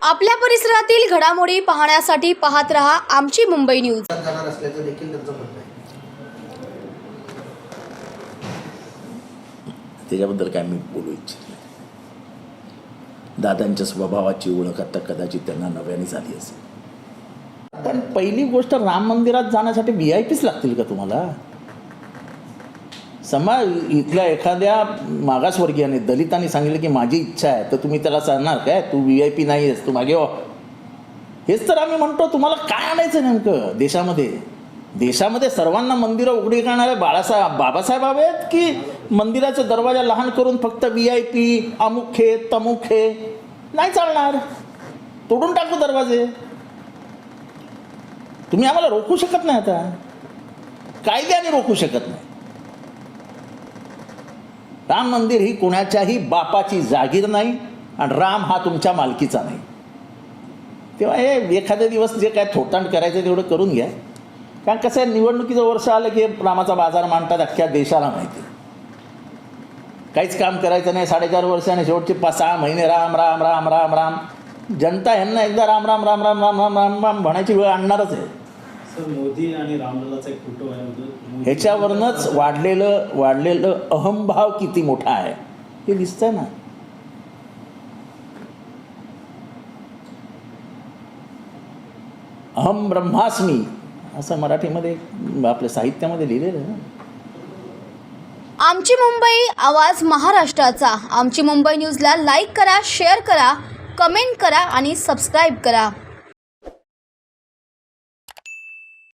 आपल्या परिसरातील घडामोडी पाहण्यासाठी पाहत रहा आमची मुंबई न्यूज. त्याच्याबद्दल काय मी बोलू इच्छित नाही. दादांच्या स्वभावाची ओळख आता कदाचित त्यांना नव्याने झाली असेल. पण पहिली गोष्ट राम मंदिरात जाण्यासाठी व्ही आय पीच लागतील का तुम्हाला? समाज इथल्या एखाद्या मागासवर्गीयाने दलितांनी सांगितलं की माझी इच्छा आहे तर तुम्ही त्याला सांगणार काय तू व्ही आय पी नाही आहेस तू मागे वा हेच तर आम्ही म्हणतो तुम्हाला काय आणायचं नेमकं देशामध्ये? देशामध्ये सर्वांना मंदिरं उघडी करणारे बाळासाहेब बाबासाहेब आहेत की मंदिराचे दरवाजा लहान करून फक्त व्ही आय पी अमुक हे तमुक हे? नाही चालणार. तोडून टाकू दरवाजे. तुम्ही आम्हाला रोखू शकत नाही आता. कायद्याने रोखू शकत नाही. राम मंदिर ही कुणाच्याही बापाची जागीर नाही आणि राम हा तुमच्या मालकीचा नाही तेव्हा हे एखादे दिवस जे काय थोटांड करायचं तेवढं करून घ्या कारण कसं आहे निवडणुकीचं वर्ष आलं की रामाचा बाजार मांडतात अख्ख्या देशाला माहिती काहीच काम करायचं नाही साडेचार वर्षाने शेवटचे पाच सहा महिने राम राम राम राम राम जनता ह्यांना एकदा राम राम राम राम राम राम राम राम म्हणायची वेळ आणणारच आहे मोदी आणि रामललाचा एक फोटो आहे मोदी- ह्याच्यावरनंच वाढलेलं वाढलेलं अहंभाव किती मोठा आहे. हे दिसतंय ना? अहम ब्रह्मास्मी असं मराठीमध्ये आपल्या साहित्यामध्ये लिहिलेलं आहे ना? आमची मुंबई आवाज महाराष्ट्राचा. आमची मुंबई न्यूजला लाईक करा शेअर करा कमेंट करा आणि सबस्क्राईब करा.